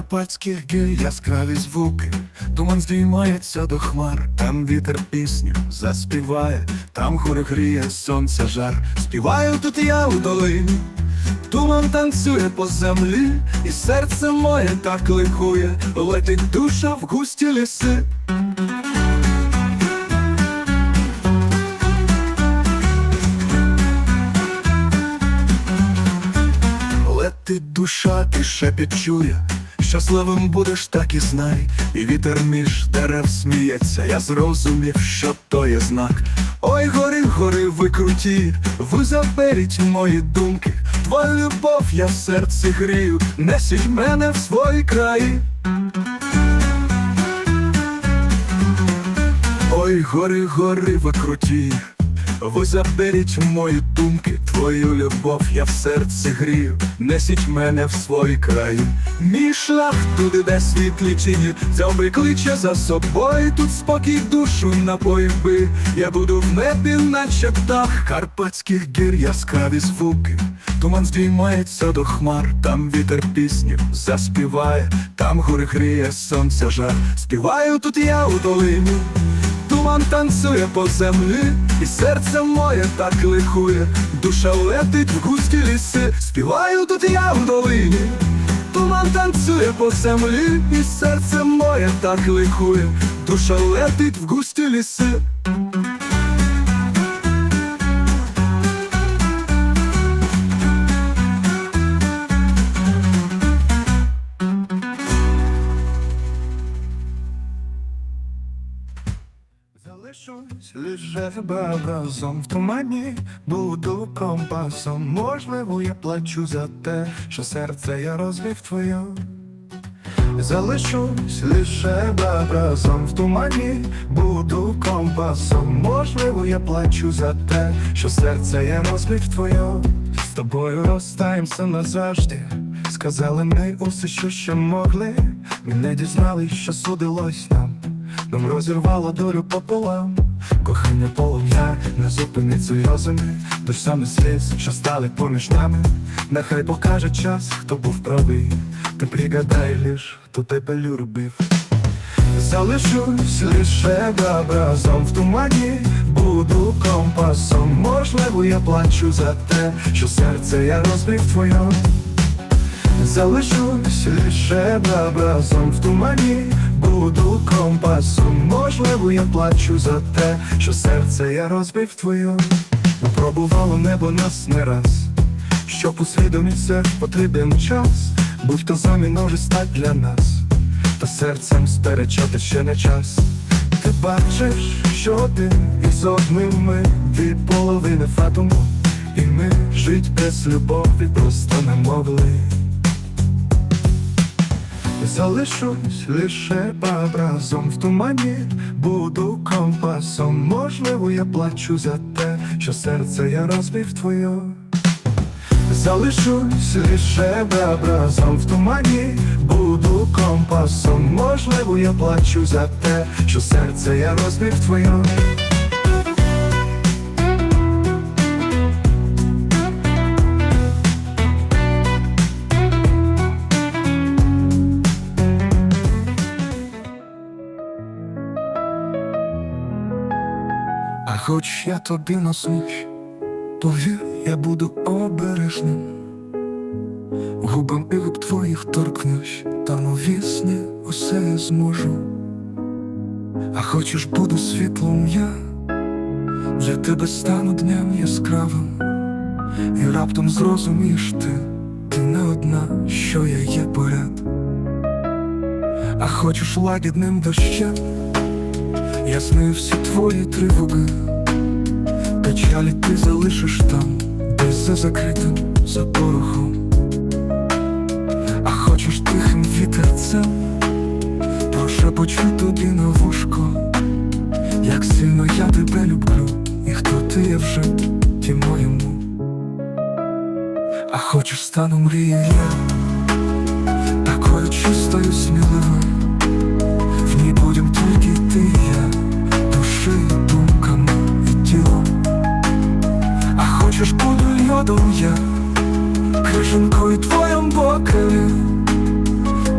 карпатських гір яскраві звуки, туман здіймається до хмар, там вітер пісню заспіває, там гори гріє сонця жар. Співаю тут я у долині, туман танцює по землі, і серце моє так ликує, летить душа в густі ліси. Душа, ти шепіт чує, щасливим будеш, так і знай, і вітер між дерев сміється, я зрозумів, що то є знак. Ой, гори, гори, ви круті, ви заберіть мої думки, твою любов я в серці грію, несіть мене в свої краї. Ой, гори, гори, ви круті, ви заберіть мої думки, твою любов я в серці грію, несіть мене в свої краї. Мій шлях туди, де світлі тіні, дзьоби кличе за собою, тут спокій душу напоїв би. Я буду в небі, наче птах Карпатських гір яскраві звуки. Туман здіймається до хмар, там вітер пісню заспіває, там гори гріє сонця жар. Співаю тут я у долині. Туман танцює по землі, і серце моє так лихує, душа летить в густі ліси, співаю тут я в долині. Туман танцює по землі, і серце моє так лихує, душа летить в густі ліси. Залишусь лише разом в тумані, буду компасом. Можливо, я плачу за те, що серце я розвів твоє. Залишусь лише разом в тумані, буду компасом. Можливо, я плачу за те, що серце я розбив твоє. З тобою розстаємося назавжди. Сказали ми усе, що ще могли. Ми не дізнали, що судилось нам. Нам розірвало долю пополам. Кохання полум'я не зупиниться й розумі. Тож саме сліз, що стали поміж нами. Нехай покаже час, хто був правий. Ти пригадай лиш, хто тебе любив. Залишусь лише разом в тумані, буду компасом. Можливо, я плачу за те, що серце я розбив твоє. Залишусь лише разом в тумані, буду компасом. Можливо, я плачу за те, що серце я розбив твоє. Пробувало небо нас не раз, щоб усвідомитися потрібен час, будь-то заміна вже стать для нас, та серцем сперечати ще не час. Ти бачиш, що один із одним ми від половини фатуму, і ми жить без любові просто не могли. Залишусь лише разом в тумані, буду компасом. Можливо, я плачу за те, що серце я розбив твоє. Залишусь лише разом в тумані, буду компасом. Можливо, я плачу за те, що серце я розбив твоє. Хоч я тобі насущ, повір, я буду обережним. Губам і губ твоїх торкнусь, там у вісні усе зможу. А хочеш буду світлом я, для тебе стану днем яскравим, і раптом зрозумієш ти, ти не одна, що я є поряд. А хочеш лагідним дощем, Ясни всі твої тривоги, печалі ти залишиш там, десь за закритим за порохом. А хочеш тихим вітерцем, прошепочу тобі на вушко, як сильно я тебе люблю, і хто ти є вже ті моєму. А хочеш стану мрією, такою чистою льодом я, крижинкою твоєм бокалі.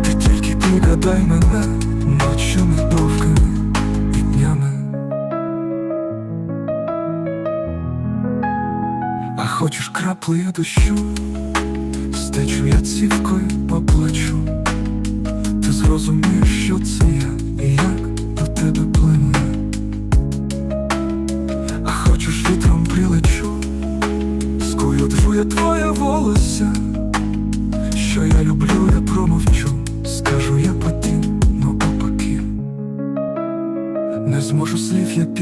Ти тільки Згадай мене ночами довгими і днями. А хочеш краплею дощу, стечу я цівкою поплачу. Ти зрозумієш, що це я і як до тебе плину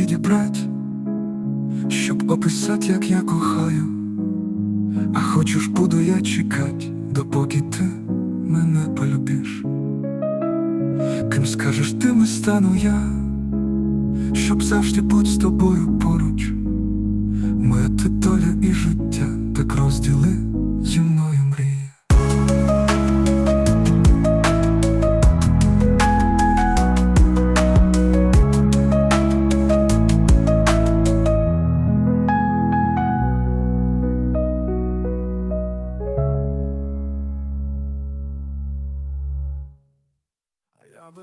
слів щоб описати, як я кохаю. А хочеш, буду я чекать, допоки ти мене полюбиш. Ким скажеш ти ми стану я, щоб завжди бути з тобою поруч. Моя ти доля і життя, так розділи зі мною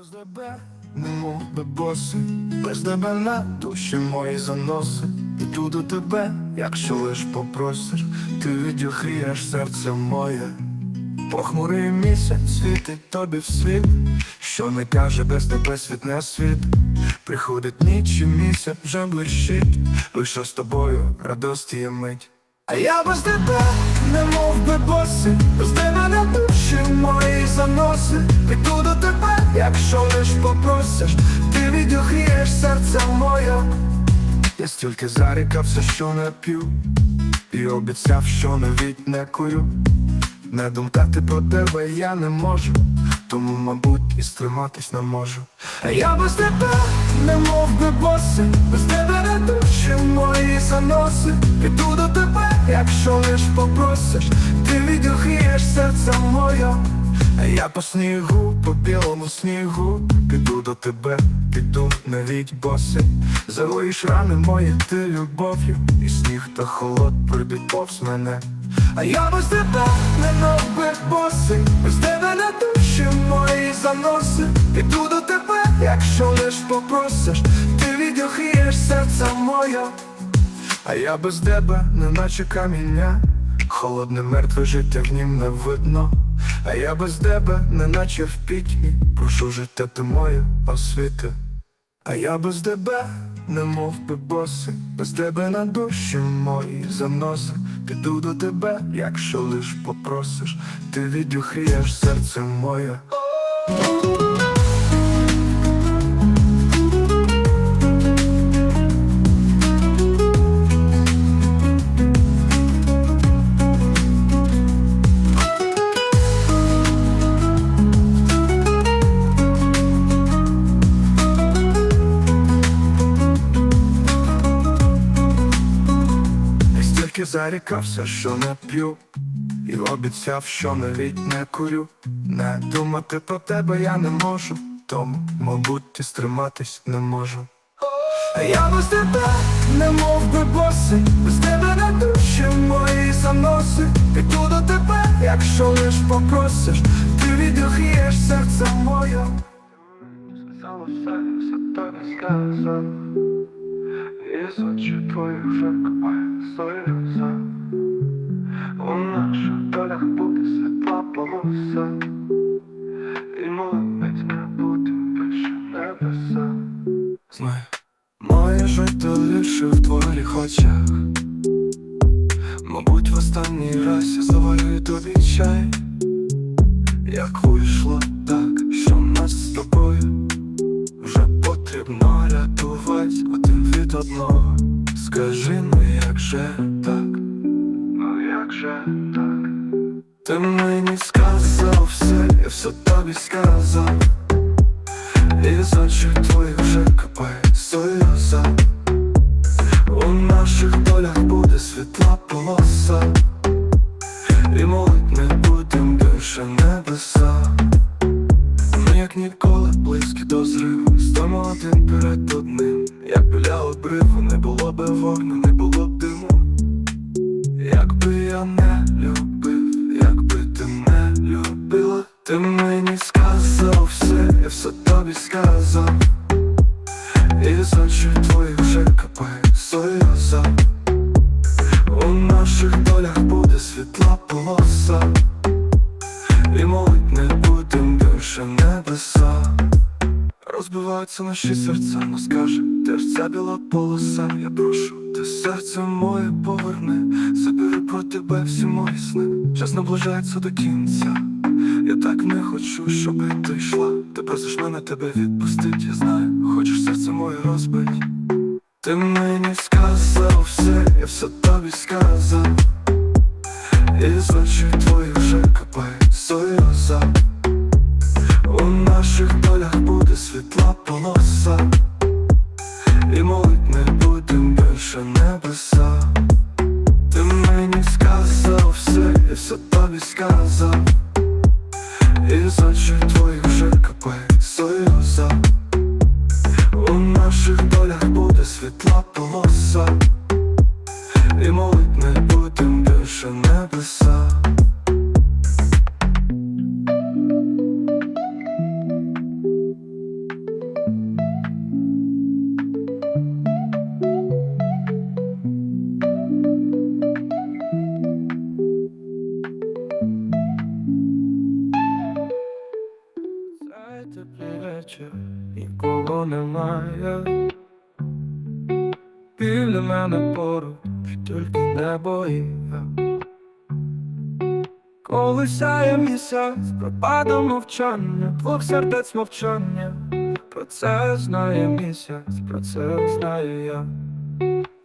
без тебе, немов би босий, без тебе на душі мої заноси. Іду до тебе, якщо лиш попросиш, ти відігрієш серце моє. Похмурий місяць світить тобі вслід, що не каже без тебе світ не світ. Приходить ніч і місяць вже блищить, лише з тобою радості є мить. А я без тебе, не мов би босий, без тебе на душі мої заноси. Піду до тебе, якщо лиш попросиш, ти відігрієш серце моє. Я стільки зарікався, що не п'ю, і обіцяв, що навіть не курю. Не думати про тебе я не можу, тому, мабуть, і стриматись не можу. А я без тебе, не мов би босий, без тебе не душі мої заноси. Піду до тебе, якщо лиш попросиш, ти відігрієш серце моє. А я по снігу, по білому снігу, піду до тебе, піду навіть босий. Залиєш рани мої ти любов'ю, і сніг та холод прийдуть повз мене. А я без тебе не би босий, без тебе на душі мої заноси. Піду до тебе, якщо лиш попросиш, ти відігрієш серце моє. А я без тебе, неначе каміння, холодне мертве життя в нім не видно. А я без тебе, неначе в пітьмі, прошу життя ти моє освіти. А я без тебе, не мов би босий, без тебе на душі мої заноси. Піду до тебе, якщо лиш попросиш, ти відюхрієш серце моє. Зарікався, що не п'ю, і обіцяв, що навіть не курю. Не думати про тебе я не можу, тому, мабуть, і стриматись не можу. Я без тебе, не мов би босий, без тебе на душі мої заноси. Піду до тебе, якщо лиш попросиш, ти відігрієш серце моє. Сказала все, все тобі сказав. Із очі твоїх вже копає сльоза У наших долях буде світла полоса І молодець не буде більше небеса. Знаю, моє життя лише в твоїх очах. Мабуть, в останній раз я заварю тобі чай. Як вийшло одного. Скажи, з очі твої вже У наших долях буде світла полоса І молить не будем більше небеса Розбиваються наші серця, но скажи, де ж ця біла полоса, я прошу, ти серце моє поверни, заберу про тебе всі мої сни, час наближається до кінця. Я так не хочу, щоб ти йшла. Ти просиш мене тебе відпустить, я знаю, хочеш серце розбить. Ти мені сказав все, я все тобі сказав. Нікого немає. Біля мене поруч тільки небо і я. Коли сяє місяць, пропада мовчання, двох сердець мовчання. Про це знає місяць, про це знаю я.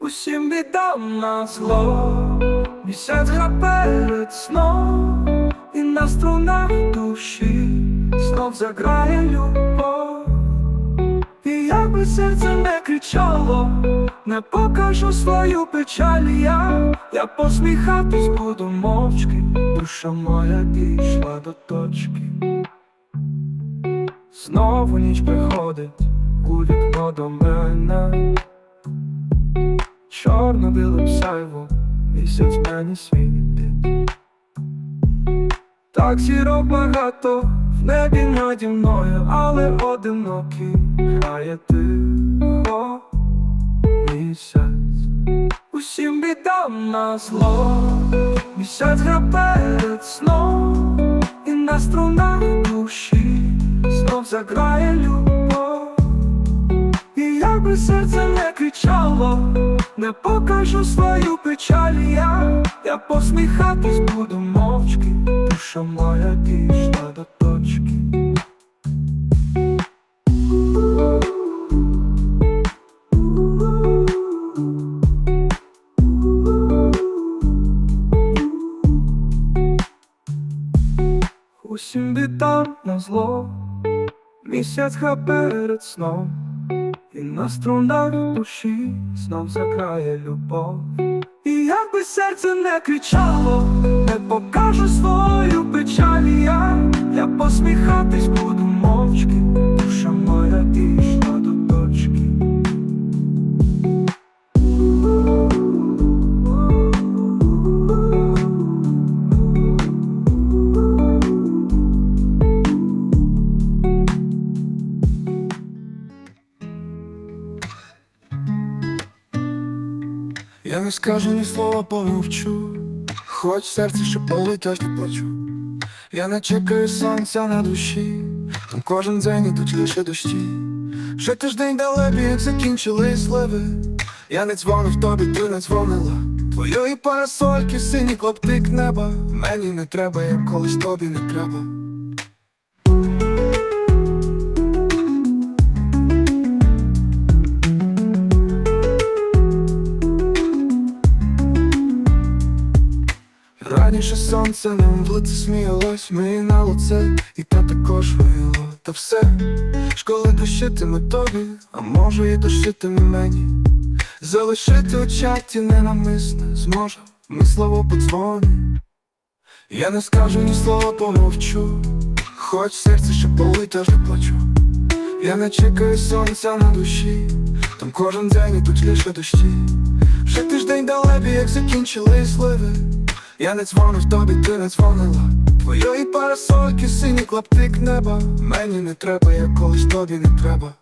Усім бідам на зло, місяць перед сном І на струнах душі знов заграє любов як би серце не кричало, не покажу свою печаль я, я посміхатись буду мовчки, душа моя дійшла до точки. Знову ніч приходить у вікно до мене. Чорно-біле псайво, місяць мені світить. Так зірок багато в небі наді мною, але одинокий грає тихо місяць. Усім бідам на зло, місяць гра перед сном, і на струнах душі знов заграє любов. І як би серце не кричало, не покажу свою печаль я, я посміхатись буду мовчки, душа моя дійшла до точки. Усім бідам на зло, місяць ха перед сном. І на струнах душі знов закрає любов. І якби серце не кричало, не покажу свою печаль я, я посміхатись скажу ні слова, помовчу, хоч серце ще болить, аж не плачу. Я не чекаю сонця на душі, там кожен день ідуть лише дощі. Ще тиждень далебі, як закінчили сливи. Я не дзвонив тобі, ти не дзвонила. Твоєї парасольки, синій клаптик неба. Мені не треба, як колись тобі не треба. Сонце нам в лице сміялось, мені на лице, і те також вияло. Та все, школи дощитиме тобі, а може і дощитиме мені. Залишити у чаті ненамисне зможе, ми слово подзвони. Я не скажу ні слова, помовчу, хоч серце ще болить, аж не плачу. Я не чекаю сонця на душі, там кожен день ідуть лише дощі. Вже тиждень далебі, як закінчили сливи. Я не дзвонив тобі, ти не дзвонила. Твоєї парасольки, синій клаптик неба. Мені не треба, я колись тобі не треба.